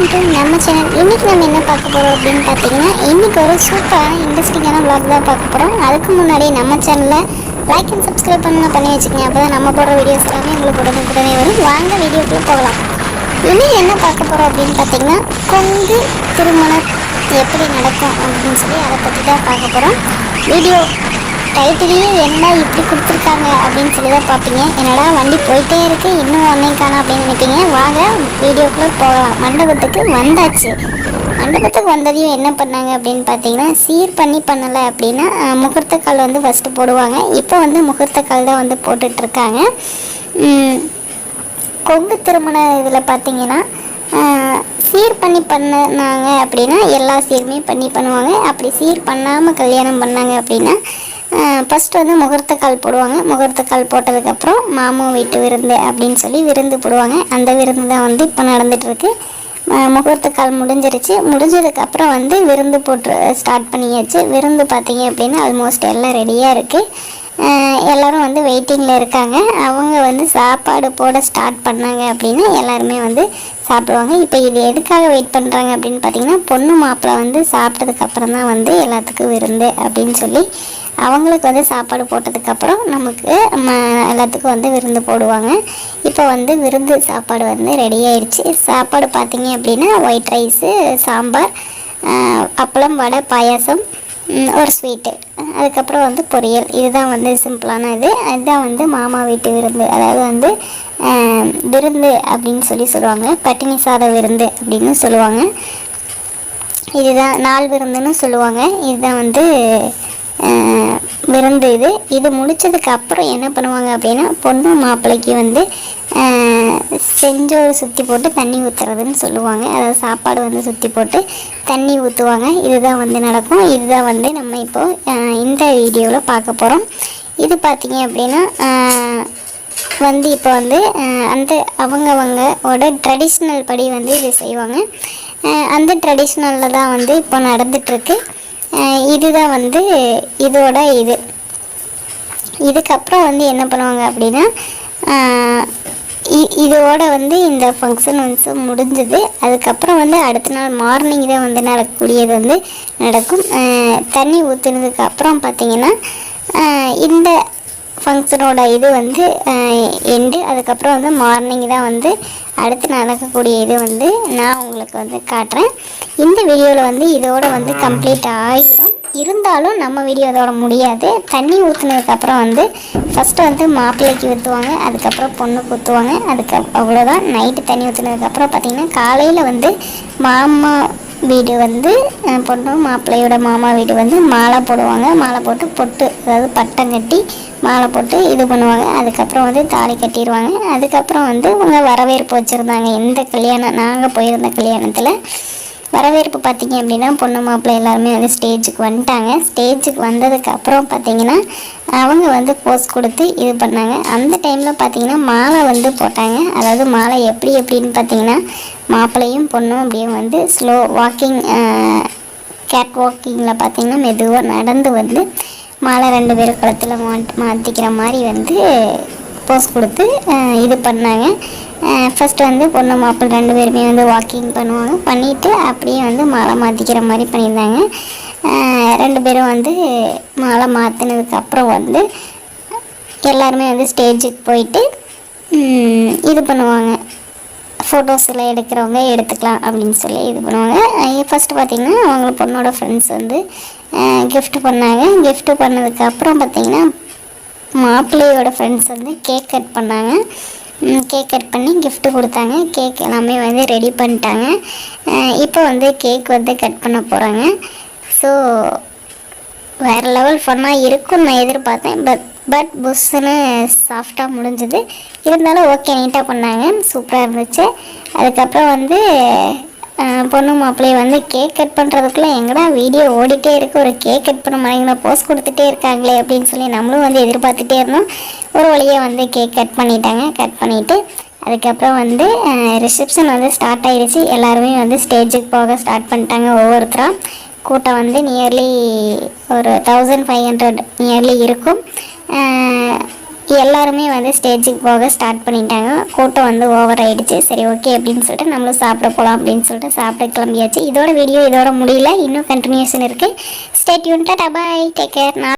Welcome to நம்ம channel இன்னைக்கு நம்ம என்ன பார்க்க போகிறோம் அப்படின்னு பார்த்தீங்கன்னா இன்றைக்கி ஒரு சூப்பரான இன்ட்ரெஸ்டிங்கான விளாக் தான் பார்க்க போகிறோம் அதுக்கு முன்னாடி நம்ம சேனலில் லைக் அண்ட் சப்ஸ்கிரைப் பண்ணுங்க பண்ணி வச்சுக்கோங்க. அப்போ தான் நம்ம போடுற வீடியோஸ் எல்லாமே உங்களுக்கு உடனுக்குடனே வரும். வாங்க வீடியோக்குள்ளே போகலாம். இன்னைக்கு என்ன பார்க்க போகிறோம் அப்படின்னு பார்த்தீங்கன்னா கொங்கு திருமணம் எப்படி நடக்கும் அப்படின்னு சொல்லி அதை பற்றி தான் பார்க்க போகிறோம் வீடியோ டைட்டிலையும் என்ன இப்படி கொடுத்துருக்காங்க அப்படின்னு சொல்லி தான் பார்ப்பீங்க. என்னடா வண்டி போயிட்டே இருக்குது இன்னும் ஒன்றே காணும் அப்படின்னு நினைப்பீங்க. வாங்க வீடியோக்குள்ளே போகலாம். மண்டபத்துக்கு வந்தாச்சு. மண்டபத்துக்கு வந்ததையும் என்ன பண்ணாங்க அப்படின்னு பார்த்தீங்கன்னா சீர் பண்ணி பண்ணலை அப்படின்னா முகூர்த்த கால் வந்து ஃபஸ்ட்டு போடுவாங்க. இப்போ வந்து முகூர்த்த கால் தான் வந்து போட்டுட்ருக்காங்க. கொங்கு திருமண இதில் பார்த்தீங்கன்னா சீர் பண்ணி பண்ணாங்க அப்படின்னா எல்லா சீருமே பண்ணி பண்ணுவாங்க. அப்படி சீர் பண்ணாமல் கல்யாணம் பண்ணாங்க அப்படின்னா ஃபஸ்ட்டு வந்து முகூர்த்த கால் போடுவாங்க. முகூர்த்த கால் போட்டதுக்கப்புறம் மாமன் வீட்டு விருந்து அப்படின்னு சொல்லி விருந்து போடுவாங்க. அந்த விருந்து தான் வந்து இப்போ நடந்துகிட்ருக்கு முகூர்த்த கால் முடிஞ்சிருச்சு. முடிஞ்சதுக்கப்புறம் வந்து விருந்து போட்டு ஸ்டார்ட் பண்ணியாச்சு. விருந்து பார்த்தீங்க அப்படின்னா ஆல்மோஸ்ட் எல்லாம் ரெடியாக இருக்குது எல்லோரும் வந்து வெயிட்டிங்கில் இருக்காங்க. அவங்க வந்து சாப்பாடு போட ஸ்டார்ட் பண்ணாங்க அப்படின்னா எல்லாருமே வந்து சாப்பிடுவாங்க. இப்போ இது எதுக்காக வெயிட் பண்ணுறாங்க அப்படின்னு பார்த்தீங்கன்னா பொண்ணு மாப்பிள்ளை வந்து சாப்பிட்டதுக்கப்புறம் தான் வந்து எல்லாத்துக்கும் விருந்து அப்படின்னு சொல்லி அவங்களுக்கு வந்து சாப்பாடு போட்டதுக்கப்புறம் நமக்கு நம்ம எல்லாத்துக்கும் வந்து விருந்து போடுவாங்க. இப்போ வந்து விருந்து சாப்பாடு வந்து ரெடி ஆயிடுச்சு சாப்பாடு பார்த்தீங்க அப்படின்னா ஒயிட் ரைஸு சாம்பார் அப்பளம் வடை பாயாசம் ஒரு ஸ்வீட்டு அதுக்கப்புறம் வந்து பொரியல். இதுதான் வந்து சிம்பிளான இது. அதுதான் வந்து மாமா வீட்டு விருந்து. அதாவது வந்து விருந்து அப்படின்னு சொல்லி சொல்லுவாங்க. பட்டினி சாத விருந்து அப்படின்னு சொல்லுவாங்க. இதுதான் நாள் விருந்துன்னு சொல்லுவாங்க. இதுதான் வந்து விருந்து இது. இது முடித்ததுக்கு அப்புறம் என்ன பண்ணுவாங்க அப்படின்னா பொண்ணு மாப்பிள்ளைக்கு வந்து செஞ்சோறு சுற்றி போட்டு தண்ணி ஊற்றுறதுன்னு சொல்லுவாங்க. அதாவது சாப்பாடு வந்து சுற்றி போட்டு தண்ணி ஊற்றுவாங்க இதுதான் வந்து நடக்கும். இதுதான் வந்து நம்ம இப்போ இந்த வீடியோவில் பார்க்க போகிறோம் இது பார்த்திங்க அப்படின்னா வந்து இப்போ வந்து அந்த அவங்கவங்களோட ட்ரெடிஷ்னல் படி வந்து இது செய்வாங்க. அந்த ட்ரெடிஷ்னலில் தான் வந்து இப்போ நடந்துகிட்ருக்கு இதுதான் வந்து இதோட இது. இதுக்கப்புறம் வந்து என்ன பண்ணுவாங்க அப்படின்னா இதோட வந்து இந்த ஃபங்க்ஷன் வந்து முடிஞ்சது. அதுக்கப்புறம் வந்து அடுத்த நாள் மார்னிங் தான் வந்து நடக்கக்கூடியது வந்து நடக்கும். தண்ணி ஊற்றுனதுக்கு அப்புறம் பார்த்திங்கன்னா இந்த ஃபங்க்ஷனோட இது வந்து எண்டு அதுக்கப்புறம் வந்து மார்னிங் தான் வந்து அடுத்து நடக்கக்கூடிய இது வந்து நான் உங்களுக்கு வந்து காட்டுறேன். இந்த வீடியோவில் வந்து இதோட வந்து கம்ப்ளீட் ஆகிடும் இருந்தாலும் நம்ம வீடியோ அதோட முடியாது. தண்ணி ஊற்றுனதுக்கப்புறம் வந்து ஃபஸ்ட்டு வந்து மாப்பிள்ளைக்கு ஊற்றுவாங்க அதுக்கப்புறம் பொண்ணுக்கு ஊற்றுவாங்க அதுக்கு அவ்வளோதான் நைட்டு தண்ணி ஊற்றுனதுக்கப்புறம் பார்த்திங்கன்னா காலையில் வந்து மாமா வீடு வந்து பொண்ணு மாப்பிள்ளையோட மாமா வீடு வந்து மாலை போடுவாங்க. மாலை போட்டு பொட்டு அதாவது பட்டம் கட்டி மாலை போட்டு இது பண்ணுவாங்க. அதுக்கப்புறம் வந்து தாலி கட்டிடுவாங்க அதுக்கப்புறம் வந்து அவங்க வரவேற்பு வச்சுருந்தாங்க. எந்த கல்யாணம் நாங்கள் போயிருந்த கல்யாணத்தில். வரவேற்பு பார்த்தீங்க அப்படின்னா பொண்ணு மாப்பிள்ளை எல்லாருமே வந்து ஸ்டேஜுக்கு வந்துட்டாங்க. ஸ்டேஜுக்கு வந்ததுக்கு அப்புறம் பார்த்தீங்கன்னா அவங்க வந்து போஸ் கொடுத்து இது பண்ணாங்க. அந்த டைமில் பார்த்தீங்கன்னா மாலை வந்து போட்டாங்க. அதாவது மாலை எப்படி எப்படின்னு பார்த்தீங்கன்னா மாப்பிள்ளையும் பொண்ணும் அப்படியே வந்து ஸ்லோ வாக்கிங் கேட் வாக்கிங்கில் பார்த்தீங்கன்னா மெதுவாக நடந்து வந்து மாலை ரெண்டு பேரும் குளத்தில் மாட் மாற்றிக்கிற மாதிரி வந்து போஸ் கொடுத்து இது பண்ணாங்க. ஃபஸ்ட்டு வந்து பொண்ணு மாப்பிள்ளை ரெண்டு பேருமே வந்து வாக்கிங் பண்ணுவாங்க. பண்ணிவிட்டு அப்படியே வந்து மாலை மாற்றிக்கிற மாதிரி பண்ணியிருந்தாங்க. ரெண்டு பேரும் வந்து மாலை மாற்றினதுக்கு அப்புறம் வந்து எல்லாருமே வந்து ஸ்டேஜுக்கு போயிட்டு இது பண்ணுவாங்க. ஃபோட்டோஸில் எடுக்கிறவங்க எடுத்துக்கலாம் அப்படின்னு சொல்லி இது பண்ணுவாங்க. ஃபஸ்ட்டு பார்த்திங்கன்னா அவங்க பொண்ணோட ஃப்ரெண்ட்ஸ் வந்து கிஃப்ட் பண்ணாங்க. கிஃப்ட் பண்ணதுக்கப்புறம் பார்த்திங்கன்னா மாப்பிள்ளையோட ஃப்ரெண்ட்ஸ் வந்து கேக் கட் பண்ணாங்க. கேக் கட் பண்ணி கிஃப்ட்டு கொடுத்தாங்க. கேக் எல்லாமே வந்து ரெடி பண்ணிட்டாங்க. இப்போ வந்து கேக் வந்து கட் பண்ண போகிறாங்க ஸோ வேறு லெவல் ஃபன்னாக இருக்கும்னு நான் எதிர்பார்த்தேன். பட் பட் புஷ்ஷுன்னு சாஃப்டாக முடிஞ்சுது. இருந்தாலும் ஓகே நீட்டாக பண்ணாங்க சூப்பராக இருந்துச்சு. அதுக்கப்புறம் வந்து பொண்ணு மாப்பிள்ளைய வந்து கேக் கட் பண்ணுறதுக்குள்ளே எங்கடா வீடியோ ஓடிட்டே இருக்கு. ஒரு கேக் கட் பண்ண மாட்டேங்கிற போஸ்ட் கொடுத்துட்டே இருக்காங்களே அப்படின்னு சொல்லி நம்மளும் வந்து எதிர்பார்த்துட்டே இருந்தோம். ஒரு வழியாக வந்து கேக் கட் பண்ணிட்டாங்க. கட் பண்ணிவிட்டு அதுக்கப்புறம் வந்து ரிசப்ஷன் வந்து ஸ்டார்ட் ஆகிடுச்சு எல்லாருமே வந்து ஸ்டேஜுக்கு போக ஸ்டார்ட் பண்ணிட்டாங்க ஒவ்வொருத்தராக கூட்டம் வந்து நியர்லி ஒரு தௌசண்ட் ஃபைவ் ஹண்ட்ரட் நியர்லி இருக்கும். எல்லாருமே வந்து ஸ்டேஜுக்கு போக ஸ்டார்ட் பண்ணிட்டாங்க. கூட்டம் வந்து ஓவர் ஆயிடுச்சு. சரி ஓகே அப்படின்னு சொல்லிட்டு நம்மளும் சாப்பிட போகலாம் அப்படின்னு சொல்லிட்டு சாப்பிட கிளம்பியாச்சு. இதோட வீடியோ இதோட முடியல. இன்னும் கண்டினியூஷன் இருக்குது ஸ்டேட்யூன்ட்டா பாய் டேக் கேர் நான்